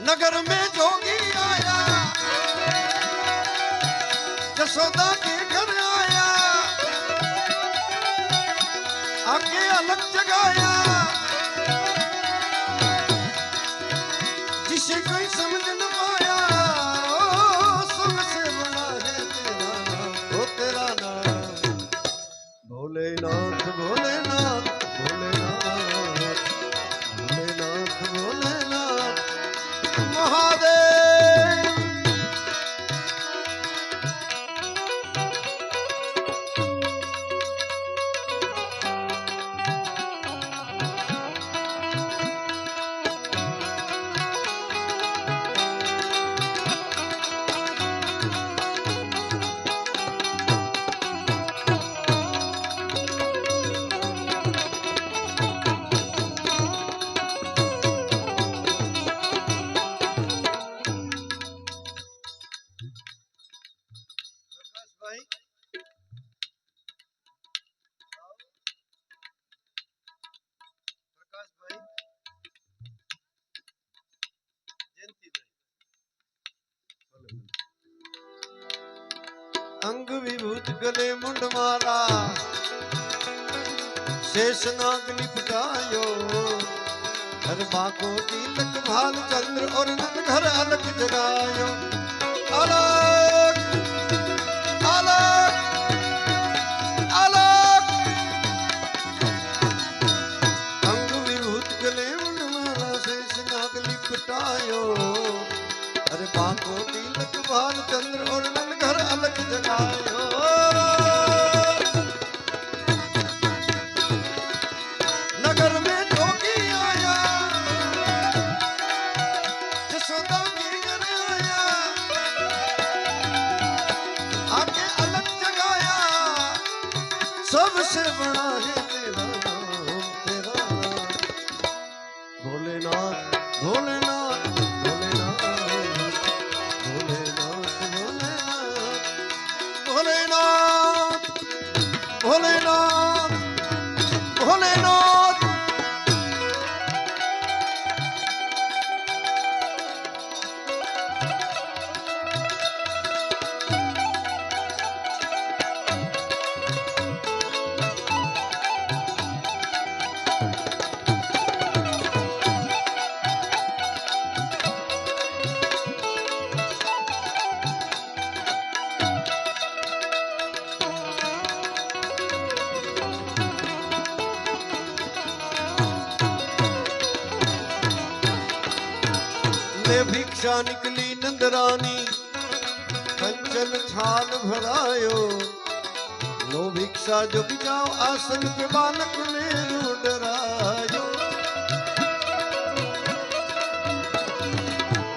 नगर में जोगी आया। जसोदा के घर आया। आके अलग जगाया। जिसे कोई समझ न पाया ओ, सबसे बड़ा है तेरा नाम ओ तेरा नाम। भोलेनाथ भोलेनाथ અંગ વિભૂત ગલે મુંડ મારા શેષનાગ નિપટાયો. ધર્મા કો તિલક ભાલ ચંદ્ર ઓર નંદ ઘર અલગ જગાયો. અલગ અલગ અલગ. અંગ વિભૂત ગલે મુંડ મારા શેષનાગ નિપટાયો. ધર્મા કો તિલક ભાલ ચંદ્ર ઓર जगायो नगर में जोगी आया। जसोदा के अलग जगाया। सबसे बड़ा है હાથે ભિક્ષા નીકળી નંદરાની કંચન છાલ ભરાયો લો ભિક્ષા જોગ જાઓ આસન પે બાલક ને ડરાયો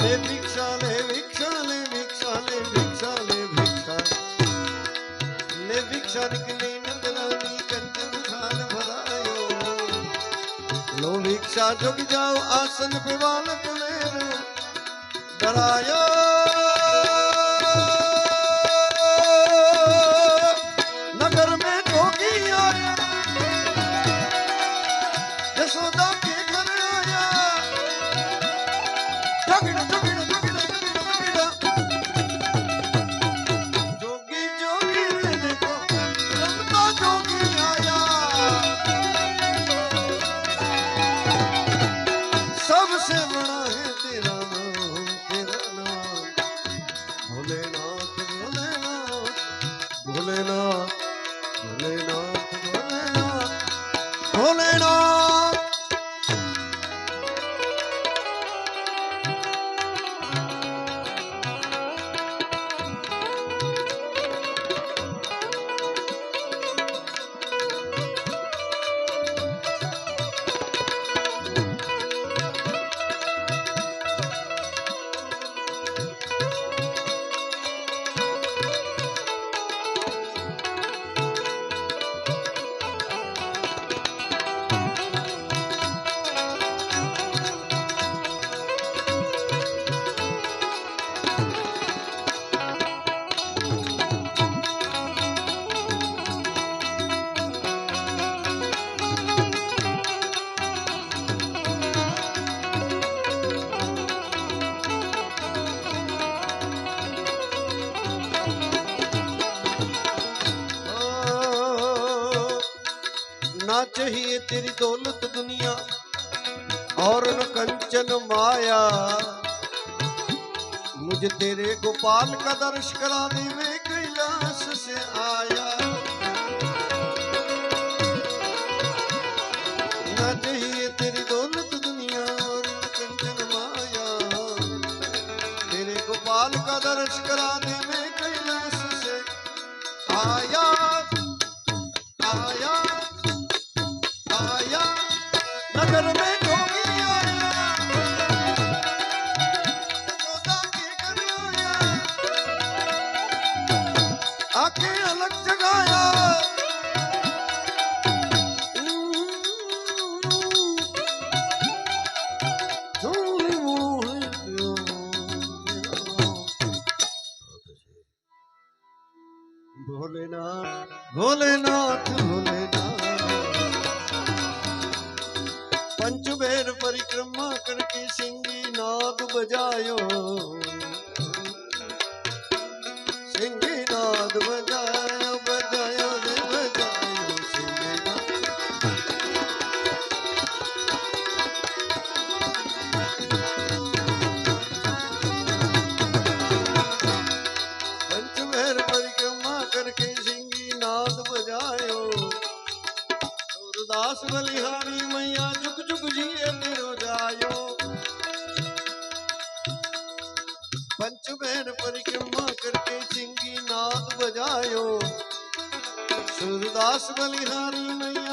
લે ભિક્ષા લે ભિક્ષા લે ભિક્ષા લે ભિક્ષા લે ભિક્ષા લે ભિક્ષા નીકળી નંદરાની કંચન છાલ ભરાયો લો ભિક્ષા જોગ જાઓ આસન પે બાલક ને નગર મેં જોગી યશોદા ભોલેના चाहिए तेरी दौलत दुनिया, और न कंचन माया। मुझे तेरे गोपाल का दर्श करा दे भोलेनाथ भोलेनाथ भोलेनाथ। पंचभैर परिक्रमा करके सिंगी नाद बजायो। सिंगी नाद बजा வாசுபலிஹாரி மையா